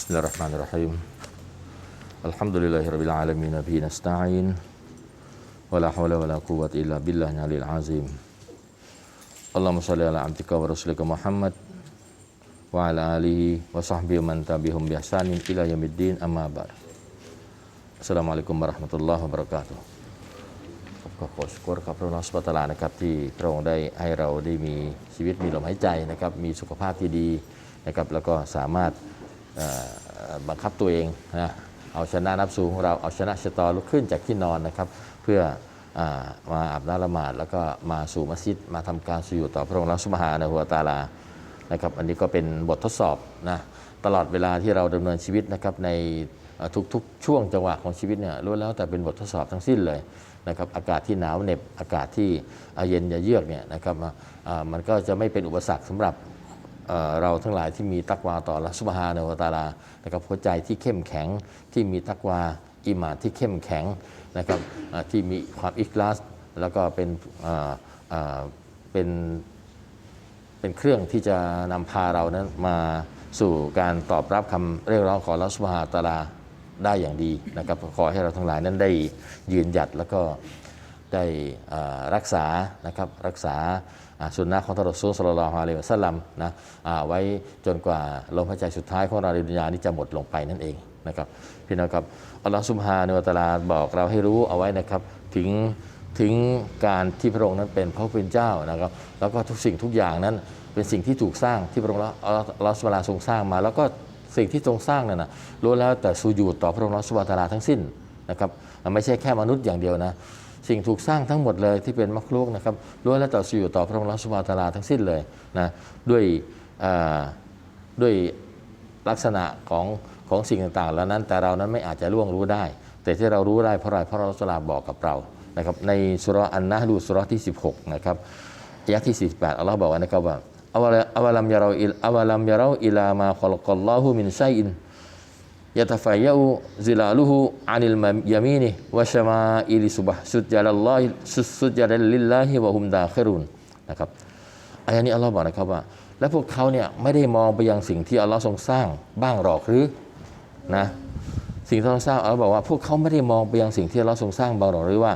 Bismillahirrahmanirrahim. Alhamdulillahirabbil alamin nabi nasta'in. Wala haula wala quwwata illa billah alil azim. Allahumma shalli ala amtika wa rasulika Muhammad wa ala alihi wa sahbihi man tabi'hum bi ihsanin ila yaumiddin amma ba'd. Assalamualaikum warahmatullahi wabarakatuh. ก็ขอสกอร์กับพระนอสพัตลานะครับที่พระองค์ได้ให้เราได้มีชีวิตมีลมหายใจนะครับมีสุขภาพที่ดีนะครับแล้วก็สามารถ บังคับตัวเองนะเอาชนะนับสูงของเราเอาชนะชะตอลุกขึ้นจากที่นอนนะครับ เพื่อมาอาบน้ำละหมาดแล้วก็มาสู่มัสยิดมาทำการสุญูต่อพระองค์สุบฮานะฮูวตาลานะครับอันนี้ก็เป็นบททดสอบนะตลอดเวลาที่เราดำเนินชีวิตนะครับในทุกๆ ช่วงจังหวะของชีวิตเนี่ยล้วนแล้วแต่เป็นบททดสอบทั้งสิ้นเลยนะครับอากาศที่หนาวเหน็บอากาศที่เย็นเยือกเนี่ยนะครับมันก็จะไม่เป็นอุปสรรคสำหรับ เราทั้งหลายที่มีตักวาต่อละสุบฮานะวตาลานะครับหัวใจที่เข้มแข็งที่มีตักวาอิมาที่เข้มแข็งนะครับที่มีความอิคลาสแล้วก็เป็นเป็นเป็นเครื่องที่จะนำพาเรานั้นมาสู่การตอบรับคำเรียกร้องของอัลลอฮฺสุบฮานะตาลาได้อย่างดีนะครับขอให้เราทั้งหลายนั้นได้ยืนหยัดแล้วก็ ได้รักษานะครับรักษาอ่าสุนนะของท่านรอซูลสลลัลลอฮุอะลัยฮิวะสลลัมนะไว้จนกว่าลมหายใจสุดท้ายของเราในดุนยานี้จะหมดลงไปนั่นเองนะครับพี่น้องครับอัลลอฮฺสุบฮานะฮูวะตาลาบอกเราให้รู้เอาไว้นะครับถึงถึงการที่พระองค์นั้นเป็นพระผู้เป็นเจ้านะครับแล้วก็ทุกสิ่งทุกอย่างนั้นเป็นสิ่งที่ถูกสร้างที่พระองค์อัลลอฮฺสุบฮานทรงสร้างมา แล้วก็สิ่งที่ทรงสร้างนั่นนะล้วนแล้วแต่สูญูดต่อพระองค์อัลลอฮฺสุบฮานะฮูวะตลาทั้งสิ้นนะครับไม่ใช่แค่มนุษย์อย่างเดียวนะ สิ่งถูกสร้างทั้งหมดเลยที่เป็นมักลุกนะครับล้วนแล้วต่อสูญูดต่อพระองค์อัลลอฮฺสุบฮาตาลาทั้งสิ้นเลยนะด้วยด้วยลักษณะของของสิ่งต่างๆแล้วนั้น แต่เรานั้นไม่อาจจะล่วงรู้ได้ แต่ที่เรารู้ได้เพราะอะไรเพราะเราสลาบอกกับเรานะครับในสุรอันนะดูสุราะห์ที่ 16นะครับยะที่ 48อัลลอฮ์บอกไว้นะครับว่าอวะละอวะลัมยาเราอิลอวะลัมยาเราอิลามาขลกัลลอฮุมินชัยอิน ยะตะฟายะอูซิลาลุฮุอานิลมยามีนิวะชะมาอิลิซุบฮ์สุดจาลัลลอฮิสุดสุดจาลัลลิลลาฮิวะฮุมดาครุนนะครับอายะนี้อัลลอฮ์บอกนะครับว่า และพวกเขาเนี่ยไม่ได้มองไปยังสิ่งที่อัลลอฮ์ทรงสร้างบ้างหรอกหรือนะสิ่งที่อัลลอฮ์สร้างอัลลอฮ์บอกว่าพวกเขาไม่ได้มองไปยังสิ่งที่อัลลอฮ์ทรงสร้างบ้างหรอกหรือว่า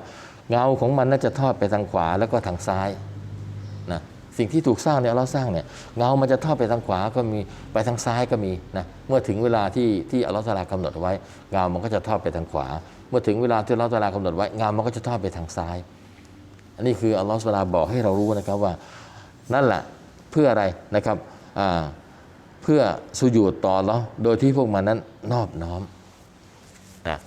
เงาของมันน่าจะทอดไปทางขวาแล้วก็ทางซ้าย สิ่งที่ถูกสร้างเนี่ยอัลลอฮ์สร้างเนี่ยเงามันจะทอดไปทางขวาก็มีไปทางซ้ายก็มีนะเมื่อถึงเวลาที่ที่อัลลอฮ์ตาลากำหนดไว้เงามันก็จะทอดไปทางขวา เมื่อถึงเวลาที่อัลลอฮ์ตาลากำหนดไว้เงามันก็จะทอดไปทางซ้าย อันนี้คืออัลลอฮฺสุบฮานะฮูวะตะอาลาบอกให้เรารู้นะครับว่านั่นแหละเพื่ออะไรนะครับเพื่อสุญูดต่อเราโดยที่พวกมันนั้นนอบน้อมนะ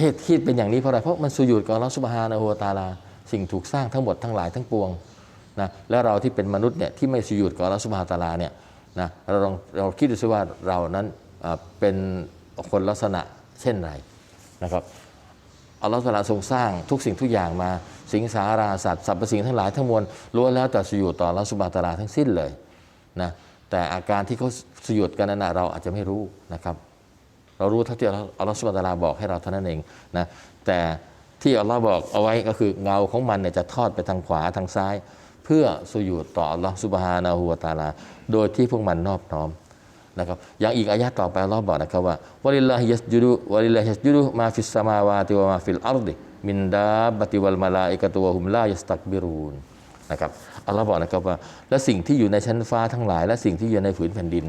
เหตุที่เป็นอย่างนี้เพราะอะไรเพราะมันสุญูดกับอัลลอฮฺสุบฮานะฮูวตาลา สิ่งถูกสร้างทั้งหมดทั้งหลายทั้งปวง นะและเราที่เป็นมนุษย์เนี่ยที่ไม่สุญูดกับอัลลอฮฺสุบฮานตาลาเนี่ยนะเราลองเราคิดดูสิว่าเรานั้นเป็นคนลักษณะเช่นไรนะครับอัลลอฮฺตะอาลาทรงสร้างทุกสิ่งทุกอย่างมาสิงสาราสัตว์สรรพสิ่งทั้งหลายทั้งมวลล้วนแล้วแต่สยุดต่ออัลลอฮฺสุบฮานตาลาทั้งสิ้นเลยนะแต่อาการที่เขาสยุดกันนั้นนะเราอาจจะไม่รู้นะครับ เรารู้เท่าที่อัลลอฮฺสุบฮานตาลาบอกให้เราเท่านั้นเองนะแต่ที่อัลลอฮ์บอกเอาไว้ก็คือเงาของมันเนี่ยจะทอดไปทางขวาทางซ้าย เพื่อสยุดต่ออัลลอฮฺสุบฮานะฮูวตาลา โดยที่พวกมันนอบน้อมนะครับอย่างอีกอายะต่อไปอัลเลอฮ์บอกนะครับว่าวะลิลลาฮิยัสจุดุวะลิลลาฮิยัสจุดุมาฟิสสมาวาติวะมาฟิลอัรดิมินดาบติวัลมาลาอิกะตุวะฮุมลายัสตักบิรูนนะครับอัลลอฮ์บอกนะครับว่าและสิ่งที่อยู่ในชั้นฟ้าทั้งหลาย และสิ่งที่อยู่ในผืนแผ่นดิน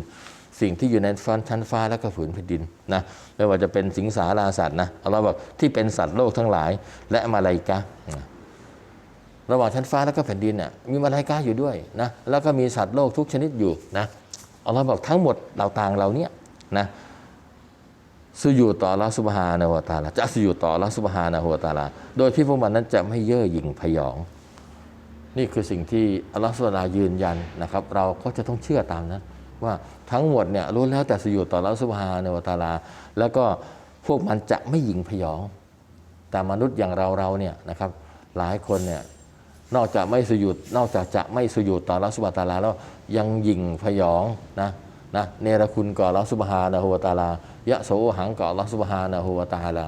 สิ่งที่อยู่ในฟ้าชั้นฟ้าและก็ผืนแผ่นดินนะไม่ว่าจะเป็นสิงสาราสัตว์นะอัลลอฮ์บอกที่เป็นสัตว์โลกทั้งหลาย และมาลาอิกนะ ระหว่างชั้นฟ้าแล้วก็แผ่นดินน่ะมีมาลายกาอยู่ด้วยนะแล้วก็มีสัตว์โลกทุกชนิดอยู่นะอัลลอฮ์บอกทั้งหมดเราต่างเราเนี้ยนะสุญูดต่ออัลลอฮ์สุบฮานะฮูวตาลาจะสุญูดต่ออัลลอฮ์สุบฮานะฮูวตาลาโดยที่พวกมันนั้นจะไม่เย่อหยิ่งพยอง นี่คือสิ่งที่อัลลอฮ์สุบฮานะฮูวะตาลายืนยันนะครับ เราก็จะต้องเชื่อตามนั้นว่าทั้งหมดเนี่ยล้แล้วแต่สุญูดต่ออัลลอฮ์สุบฮานะฮูวตาลา แล้วก็พวกมันจะไม่หยิ่งพยอง แต่มนุษย์อย่างเราเราเนี่ยนะครับหลายคนเนี่ย นอกจากไม่สุยุดนอกจากจะไม่สุยุดต่อรัสุบฮานะฮูวตาลาแล้วยังยิ่งพยองนะนะเนรคุณก่อรัสุบฮานะฮูวตาลายะโสหังก่อรัสุบฮานะฮูวตาลา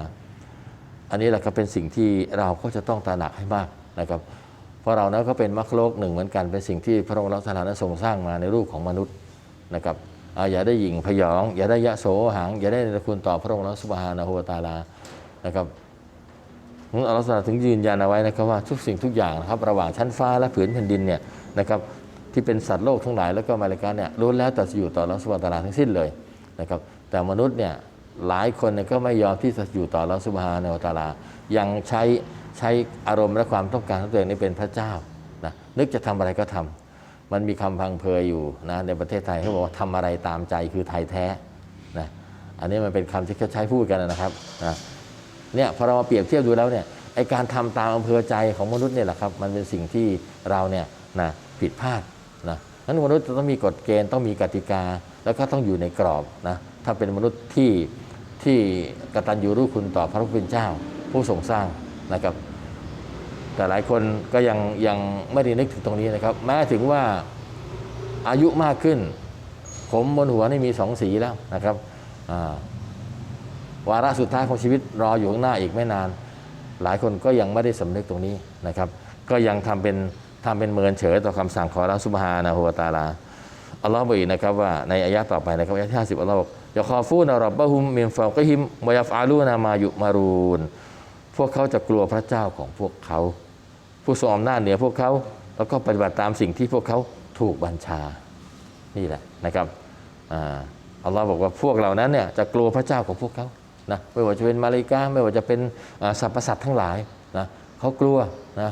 อันนี้แหละก็เป็นสิ่งที่เราก็จะต้องตระหนักให้มากนะครับ เพราะเรานั้นก็เป็นมรรคโลกหนึ่งเหมือนกันเป็นสิ่งที่พระองค์รัตนานั้นทรงสร้างมาในรูปของมนุษย์นะครับอย่าได้หยิ่งพยอง อย่าได้ยะโสหัง อย่าได้ในคุณต่อพระองค์รัสุบฮานะฮูวตาลานะครับ อัลลอฮฺสุบฮานาถึงยืนยันเอาไว้นะครับว่าทุกสิ่งทุกอย่างนะครับระหว่างชั้นฟ้าและผืนแผ่นดินเนี่ยนะครับที่เป็นสัตว์โลกทั้งหลายแล้วก็มาเลกาเนี่ยล้วนแล้วแต่อยู่ต่ออัลลอฮฺสุบฮานตะอาลาทั้งสิ้นเลยนะครับแต่มนุษย์เนี่ยหลายคนเนี่ยก็ไม่ยอมที่จะอยู่ต่ออัลลอฮฺสุบฮานตะอาลา ยังใช้ใช้อารมณ์และความต้องการของตัวเองนี่เป็นพระเจ้านะนึกจะทำอะไรก็ทำมันมีคำพังเพยอยู่นะในประเทศไทยเขาบอกว่าทำอะไรตามใจคือไทยแท้นะอันนี้มันเป็นคำที่เขาใช้พูดกันนะครับนะ เนี่ยพอเรามาเปรียบเทียบดูแล้วเนี่ยไอการทำตามอำเภอใจของมนุษย์เนี่ยแหละครับมันเป็นสิ่งที่เราเนี่ยนะผิดพลาดนะนั้นมนุษย์จะต้องมีกฎเกณฑ์ต้องมีกติกา แล้วก็ต้องอยู่ในกรอบนะถ้าเป็นมนุษย์ที่ที่กตัญญูรู้คุณต่อพระผู้เป็นเจ้า ผู้ทรงสร้างนะครับ แต่หลายคนก็ยังยังไม่ได้นึกถึงตรงนี้นะครับ แม้ถึงว่าอายุมากขึ้น ผมบนหัวนี่มีสองสีแล้วนะครับอ่า วาระสุดท้ายของชีวิตรออยู่ข้างหน้าอีกไม่นาน หลายคนก็ยังไม่ได้สำนึกตรงนี้นะครับ ก็ยังทำเป็นทำเป็นเมินเฉยต่อคำสั่งของเราสุบฮานะฮูวตาลาอัลลอฮ์บอกอีกนะครับว่าในอายะห์ต่อไปนะครับอายะห์ที่50อัลลอฮ์บอกยาคอฟูนะรับบะฮุมมินฟาวกฮิมวะยัฟอาลูนามายุมารูนพวกเขาจะกลัวพระเจ้าของพวกเขา ผู้ทรงอำนาจเหนือพวกเขา แล้วก็ปฏิบัติตามสิ่งที่พวกเขาถูกบัญชา นี่แหละนะครับอัลลอฮ์บอกว่าพวกเหล่านั้นเนี่ยจะกลัวพระเจ้าของพวกเขา นะไม่ว่าจะเป็นมาเลายกาไม่ว่าจะเป็นสรรพสัตว์ทั้งหลายนะเขากลัวนะ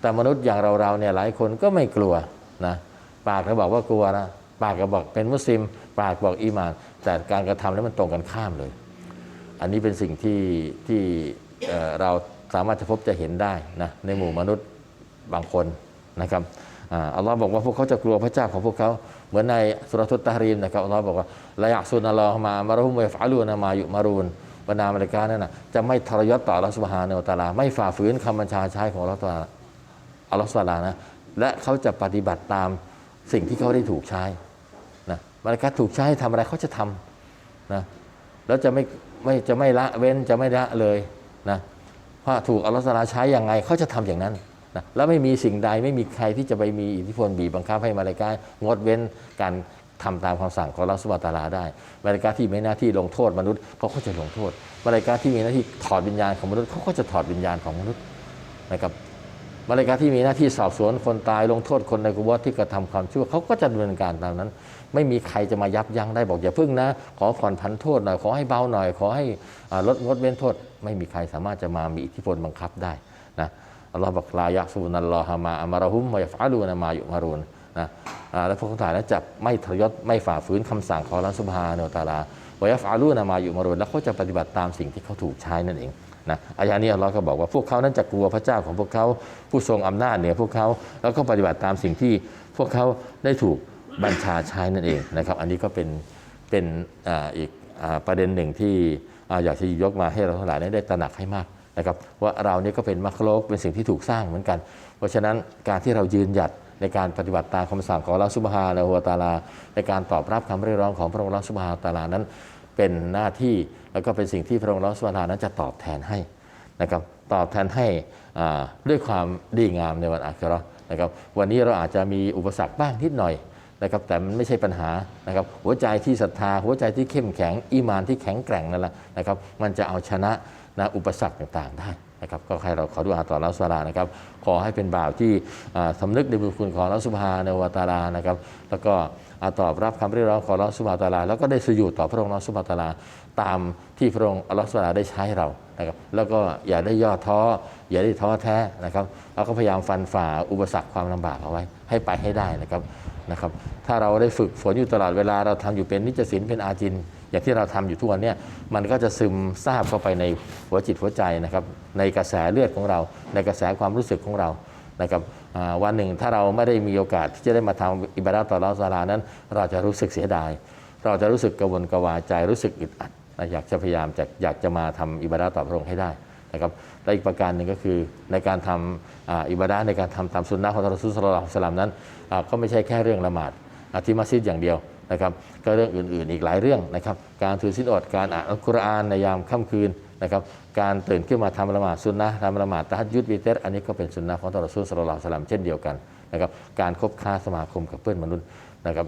แต่มนุษย์อย่างเราๆเนี่ยหลายคนก็ไม่กลัวนะปากก็บอกว่ากลัวนะปากก็บอกเป็นมุสลิม ปากบอกอีมาน แต่การกระทำแล้วมันตรงกันข้ามเลย อันนี้เป็นสิ่งที่ที่เราสามารถจะพบจะเห็นได้นะในหมู่มนุษย์บางคนนะครับ อ่าอัลลอฮ์บอกว่าพวกเขาจะกลัวพระเจ้าของพวกเขาเหมือนในสุรทุตตะฮรีมนะครับอัลลอฮ์บอกว่าละยะซุนอัลลอฮ์มามารุฮุมวฟะลูนมายุมารูนบรรดาอเมริกานั่นนะจะไม่ทรยศต่ออัลลอฮ์สุบฮานะฮูวะตาลา ไม่ฝ่าฝืนคำบัญชาใช้ของอัลลอฮ์ตะอาลาอัลลอฮ์สุบฮานะฮูวะตะอาลานะและเขาจะปฏิบัติตามสิ่งที่เขาได้ถูกใช้นะอเมริกาถูกใช้ทำอะไรเขาจะทำนะแล้วจะไม่ไม่จะไม่ละเว้นจะไม่ละเลยนะเพราะถูกอัลลอฮฺตะอาลาใช้อย่างไงเขาจะทำอย่างนั้น นะแล้วไม่มีสิ่งใดไม่มีใครที่จะไปมีอิทธิพลบีบบังคับให้มาเลกางดเว้นการทำตามคำสั่งของอัสุบฮานะฮูวะตาลาได้มาเลกาที่มีหน้าที่ลงโทษมนุษย์เขาก็จะลงโทษมาเลกาที่มีหน้าที่ถอดวิญญาณของมนุษย์เขาก็จะถอดวิญญาณของมนุษย์นะครับมาเลกาที่มีหน้าที่สอบสวนคนตายลงโทษคนในกุบที่กระทำความชั่วเขาก็จะดำเนินการตามนั้น ไม่มีใครจะมายับยั้งได้บอกอย่าพึ่งนะ ขอผ่อนผันโทษหน่อยขอให้เบาหน่อย ขอให้ลดงดเว้นโทษ ไม่มีใครสามารถจะมามีอิทธิพลบังคับได้นะ อัลลอฮฺบอกลายะซูนัลลอฮามาอามาราฮุมมายฟาลูนามายุมารูนนะและพวกเขาถ่ายนั้นจะไม่ทรยศไม่ฝ่าฝืนคำสั่งของอัลลอฮฺสุบฮาเนตะอาลาวายฟาลูนามายุมารูนแล้วเขาจะปฏิบัติตามสิ่งที่เขาถูกใช้นั่นเองนะอายานี้อัลลอฮ์ก็บอกว่าพวกเขานั้นจะกลัวพระเจ้าของพวกเขาผู้ทรงอำนาจเหนือพวกเขาแล้วก็ปฏิบัติตามสิ่งที่พวกเขาได้ถูกบัญชาใช้นั่นเองนะครับอันนี้ก็เป็นเป็นออีกอประเด็นหนึ่งที่ออยากจะยกมาให้เราทั้งหลายได้ตระหนักให้มาก นะครับว่าเรานี่ก็เป็นมัคโลกเป็นสิ่งที่ถูกสร้างเหมือนกัน เพราะฉะนั้นการที่เรายืนหยัดในการปฏิบัติตามคำสั่งของอัลลอฮฺซุบฮานะฮูวตาลา ในการตอบรับคำเรียกร้องของพระองค์อัลลอฮฺซุบฮาฮูวะตาลานั้น เป็นหน้าที่แล้วก็เป็นสิ่งที่พระองค์อัลลอฮฺซุบฮาฮาตาลานั้นจะตอบแทนให้นะครับตอบแทนให้ด้วยความดีงามในวันอาคิเราะนะครับวันนี้เราอาจจะมีอุปสรรคบ้างนิดหน่อยนะครับแต่มันไม่ใช่ปัญหานะครับหัวใจที่ศรัทธาหัวใจที่เข้มแข็ง อีมานที่แข็งแกร่งนั่นแหละนะครับมันจะเอาชนะ นะอุปสรรคต่างๆได้นะครับก็ให้เราขอดุอาต่อรัสลานะครับ ขอให้เป็นบ่าวที่สำนึกในบุญคุณของรัสุภาในวตาลานะครับ แล้วก็อาตอบรับคำเรียกร้องของรัสุภาตาลาแล้วก็ได้สยุดต่อพระองค์รัสุภาตาลาตามที่พระองค์อัสุบฮานะฮูวะตะอาลาได้ใช้เรานะครับแล้วก็อย่าได้ย่อท้อ อย่าได้ท้อแท้นะครับแล้วก็พยายามฟันฝ่าอุปสรรคความลำบากเอาไว้ ให้ไปให้ได้นะครับนะครับ ถ้าเราได้ฝึกฝนอยู่ตลอดเวลาเราทำอยู่เป็นนิจศิลเป็นอาจิน อย่างที่เราทำอยู่ทุกวันเนี่ยมันก็จะซึมซาบเข้าไปในหัวจิตหัวใจนะครับในกระแสเลือดของเรา ในกระแสความรู้สึกของเรานะครับวันหนึ่งถ้าเราไม่ได้มีโอกาสที่จะได้มาทำอิบาดะต่อรัสลานั้น เราจะรู้สึกเสียดาย เราจะรู้สึกกระวนกระวายใจรู้สึกอึดอัดอยากจะพยายามจะอยากจะมาทำอิบาดะต่อพระองค์ให้ได้นะครับและอีกประการหนึ่งก็คือในการทำอ่าอิบาดะในการทำตามสุนนะของทารอซูลศ็อลลัลลอฮุอะลัยฮิวะซัลลัมนั้นก็ไม่ใช่แค่เรื่องละหมาดอ่าที่มัสยิดอย่างเดียว นะครับก็เรื่องอื่นๆ อีกหลายเรื่องนะครับการถือศีลอดการอ่านอัลกุรอานในยามค่ำคืนนะครับการตื่นขึ้นมาทำละหมาดสุนนะทำละหมาดตะฮัดยุดวิเตรอันนี้ก็เป็นสุนนะของท่านรอซูลศ็อลลัลลอฮุอะลัยฮิวะซัลลัมเช่นเดียวกันนะครับการคบค้าสมาคมกับเพื่อนมนุษย์นะครับ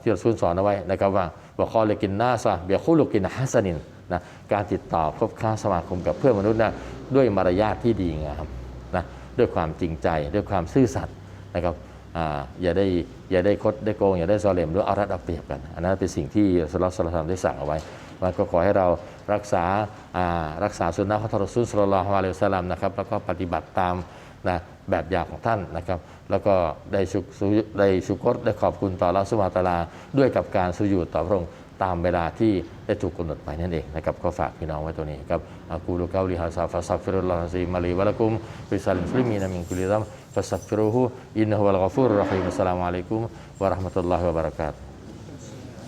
ที่เราซุนสอนเอาไว้นะครับว่าบอกคอเลกินนาซะเบียคุลุกินฮัสนินนะการติดต่อคบค้าสมาคมกับเพื่อนมนุษย์นะด้วยมารยาทที่ดีงามนะด้วยความจริงใจด้วยความซื่อสัตย์นะครับ อย่าได้อย่าได้คดได้โกง อย่าได้ซอเลมหรือเอารัดเอาเปรียบกันอันนั้นเป็นสิ่งที่สุลต่านสุลต่านได้สั่งเอาไว้มันก็ขอให้เรารักษารักษาสุนนะของทรสุลสุลลัลอฮุอะลัยฮิวะสัลลัมนะครับแล้วก็ปฏิบัติตามนะแบบอย่างของท่านนะครับ แล้วก็ได้ชุกสุได้ชุกรได้ขอบคุณต่อละสุมาตาลา ด้วยกับการสุญูต่อพระองค์ตามเวลาที่ได้ถูกกำหนดไปนั่นเองนะครับก็ฝากพี่น้องไว้ตัวนี้ครับอากูลูกาลิฮาซาฟาซักฟิรุลลอฮซีมาลีวะลักุมฟิซัลมุสลิมีนามินกุลิซัม ฟัสซักฟิรุฮูอิ